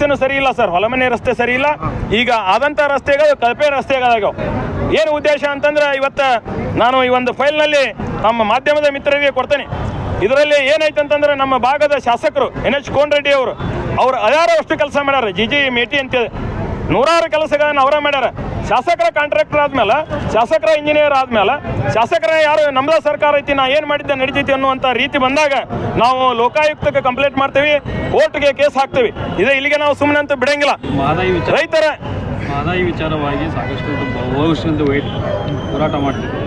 ರಸ್ತೆನೂ ಸರಿ ಇಲ್ಲ ಸರ್ ಹೊಲಮನೆ ರಸ್ತೆ ಸರಿ ಇಲ್ಲ ಈಗ ಆದಂಥ ರಸ್ತೆಗಳು ಕಲ್ಪೆ ರಸ್ತೆಗಳಾಗ್ಯಾವ. ಏನು ಉದ್ದೇಶ ಅಂತಂದ್ರೆ ಇವತ್ತು ನಾನು ಈ ಒಂದು ಫೈಲ್ನಲ್ಲಿ ನಮ್ಮ ಮಾಧ್ಯಮದ ಮಿತ್ರರಿಗೆ ಕೊಡ್ತೇನೆ. ಇದರಲ್ಲಿ ಏನಾಯ್ತು ಅಂತಂದ್ರೆ ನಮ್ಮ ಭಾಗದ ಶಾಸಕರು ಎನ್ ಎಚ್ ಕೋನ್ ರೆಡ್ಡಿ ಅವರು ಅವ್ರು ಹಜಾರು ಅಷ್ಟು ಕೆಲಸ ಮಾಡ್ಯಾರ. ಜಿ ಜಿ ಮೇಟಿ ಅಂತೇಳಿ. ನೂರಾರು ಕೆಲಸಗಳನ್ನು ಅವರೇ ಮಾಡ್ಯಾರ. ಶಾಸಕರ ಕಾಂಟ್ರಾಕ್ಟರ್ ಆದ್ಮೇಲೆ, ಶಾಸಕರ ಇಂಜಿನಿಯರ್ ಆದ್ಮೇಲೆ, ಶಾಸಕರ ಯಾರು, ನಮ್ದ ಸರ್ಕಾರ ಐತಿ, ನಾ ಏನು ಮಾಡಿದ್ದೆ, ನಡೀತೈತಿ ಅನ್ನುವಂಥ ರೀತಿ ಬಂದಾಗ ನಾವು ಲೋಕಾಯುಕ್ತಕ್ಕೆ ಕಂಪ್ಲೇಂಟ್ ಮಾಡ್ತೀವಿ ಕೋರ್ಟ್ಗೆ ಕೇಸ್ ಹಾಕ್ತೀವಿ. ಇದೇ ಇಲ್ಲಿಗೆ ನಾವು ಸುಮ್ಮನೆ ಅಂತ ಬಿಡಂಗಿಲ್ಲ. ರೈತರ ಮಾದಾಯಿ ವಿಚಾರವಾಗಿ ಸಾಕಷ್ಟು ಹೋಗಿ ಹೋರಾಟ ಮಾಡ್ತಿದ್ದೀವಿ.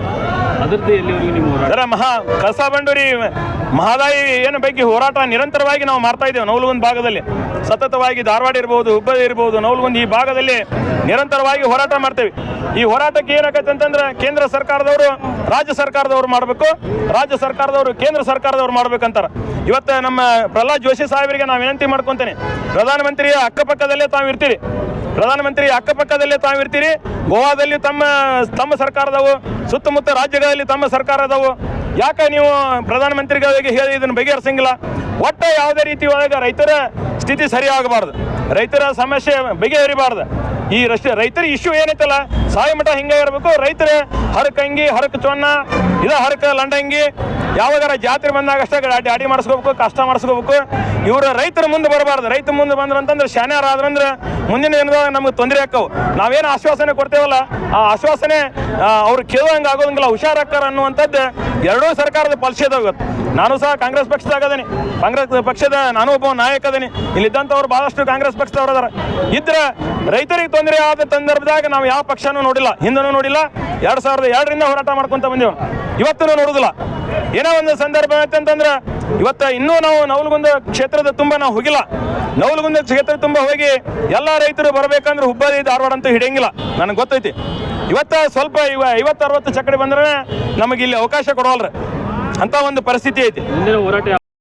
ಸರ, ಮಹಾ ಕಳಸಾ ಬಂಡೂರಿ ಮಹದಾಯಿ ಏನು ಬಗ್ಗೆ ಹೋರಾಟ ನಿರಂತರವಾಗಿ ನಾವು ಮಾಡ್ತಾ ಇದ್ದೇವೆ. ನೌಲ್ಗುಂದ್ ಭಾಗದಲ್ಲಿ ಸತತವಾಗಿ ಧಾರವಾಡ ಇರ್ಬೋದು, ಹುಬ್ಬಳ್ಳಿ ಇರ್ಬೋದು ನೌಲ್ಗುಂದ್ ಈ ಭಾಗದಲ್ಲಿ ನಿರಂತರವಾಗಿ ಹೋರಾಟ ಮಾಡ್ತೇವೆ. ಈ ಹೋರಾಟಕ್ಕೆ ಏನಾಗತ್ತೆ ಅಂತಂದ್ರೆ ಕೇಂದ್ರ ಸರ್ಕಾರದವರು ರಾಜ್ಯ ಸರ್ಕಾರದವರು ಮಾಡಬೇಕು, ರಾಜ್ಯ ಸರ್ಕಾರದವರು ಕೇಂದ್ರ ಸರ್ಕಾರದವರು ಮಾಡ್ಬೇಕಂತಾರೆ. ಇವತ್ತು ನಮ್ಮ ಪ್ರಹ್ಲಾದ್ ಜೋಶಿ ಸಾಹೇಬರಿಗೆ ನಾವು ವಿನಂತಿ ಮಾಡ್ಕೊತೇನೆ. ಪ್ರಧಾನಮಂತ್ರಿಯ ಅಕ್ಕಪಕ್ಕದಲ್ಲೇ ತಾವು ಇರ್ತೀರಿ. ಪ್ರಧಾನಮಂತ್ರಿ ಅಕ್ಕಪಕ್ಕದಲ್ಲೇ ತಾವು ಇರ್ತೀರಿ. ಗೋವಾದಲ್ಲಿ ತಮ್ಮ ತಮ್ಮ ಸರ್ಕಾರದವು ಸುತ್ತಮುತ್ತ ರಾಜ್ಯಗಳಲ್ಲಿ ತಮ್ಮ ಸರ್ಕಾರ ಅದಾವು ಯಾಕೆ ನೀವು ಪ್ರಧಾನಮಂತ್ರಿಗಳಿಗೆ ಹೇಳಿ ಇದನ್ನು ಬಗೆಹರಿಸಂಗಿಲ್ಲ? ಒಟ್ಟು ಯಾವುದೇ ರೀತಿ ಒಳಗೆ ರೈತರ ಸ್ಥಿತಿ ಸರಿ ಆಗಬಾರ್ದು ರೈತರ ಸಮಸ್ಯೆ ಬಗೆಹರಿಬಾರ್ದು. ಈ ರಸ್ತೆ ರೈತರ ಇಶ್ಯೂ ಏನೈತಲ್ಲ? ಸಾಯಿ ಮಠ ಹಿಂಗೆ ಇರಬೇಕು. ರೈತರ ಹರಕಂಗಿ ಹರಕ ಚೊನ್ನ ಇದ ಹರಕ ಲಂಡಂಗಿ ಯಾವಾಗಾರ ಜಾತ್ರೆ ಬಂದಾಗ ಅಷ್ಟೇ ಗಾಡಿ ಅಡಿ ಮಾಡಿಸ್ಕೋಬೇಕು, ಕಷ್ಟ ಮಾಡಿಸ್ಕೋಬೇಕು. ಇವರು ರೈತರ ಮುಂದೆ ಬರಬಾರ್ದು. ರೈತ ಮುಂದೆ ಬಂದ್ರು ಅಂತಂದ್ರೆ ಶಾನ್ಯಾರ ಆದ್ರಂದ್ರೆ ಮುಂದಿನ ದಿನದಾಗ ನಮ್ಗೆ ತೊಂದರೆ ಆಕ್ಕವು ನಾವೇನು ಆಶ್ವಾಸನೆ ಕೊಡ್ತೇವಲ್ಲ, ಆ ಆಶ್ವಾಸನೆ ಅವ್ರು ಕೇಳುವಂಗೆ ಆಗೋದಂಗಿಲ್ಲ ಹುಷಾರಾಕ್ಕಾರ ಅನ್ನುವಂಥದ್ದು ಎರಡೂ ಸರ್ಕಾರದ ಪಾಲಿಸಿ ನಾನು ಸಹ ಕಾಂಗ್ರೆಸ್ ಪಕ್ಷದಾಗ ಅದೀನಿ. ಕಾಂಗ್ರೆಸ್ ಪಕ್ಷದ ನಾನು ಒಬ್ಬ ನಾಯಕ ಅದೀನಿ. ಇಲ್ಲಿದ್ದಂಥವ್ರು ಬಹಳಷ್ಟು ಕಾಂಗ್ರೆಸ್ ಪಕ್ಷದವ್ರು ಅದಾರ. ಇದ್ರೆ ರೈತರಿಗೆ ತೊಂದರೆ ಆದ ಸಂದರ್ಭದಾಗ ನಾವು ಯಾವ ಪಕ್ಷನೂ ನೋಡಿಲ್ಲ. ಹಿಂದನೂ ನೋಡಿಲ್ಲ. ಎರಡು ಸಾವಿರದ ಎರಡರಿಂದ ಹೋರಾಟ ಮಾಡ್ಕೊಂತ ಬಂದೇವು. ಇವತ್ತೂ ನೋಡುದಿಲ್ಲ. ಏನೋ ಒಂದು ಸಂದರ್ಭ ಅಂತಂದ್ರೆ ಇವತ್ತ ಇನ್ನೂ ನಾವು ನವಲಗುಂದ ಕ್ಷೇತ್ರದ ತುಂಬ ನಾವು ಹೋಗಿಲ್ಲ. ನವಲಗುಂದ ಕ್ಷೇತ್ರ ತುಂಬ ಹೋಗಿ ಎಲ್ಲ ರೈತರು ಬರಬೇಕಂದ್ರೆ ಹುಬ್ಬಳ್ಳಿ, ಧಾರವಾಡ ಅಂತ ಹಿಡಿಯಂಗಿಲ್ಲ. ನನಗೆ ಗೊತ್ತೈತಿ. ಇವತ್ತ ಸ್ವಲ್ಪ ಇವ ಐವತ್ತು, ಅರವತ್ತು ಚಕ್ಕಡಿ ಬಂದ್ರೆ ನಮಗೆ ಇಲ್ಲಿ ಅವಕಾಶ ಕೊಡೋಲ್ರಿ ಅಂತ ಒಂದು ಪರಿಸ್ಥಿತಿ ಐತಿ.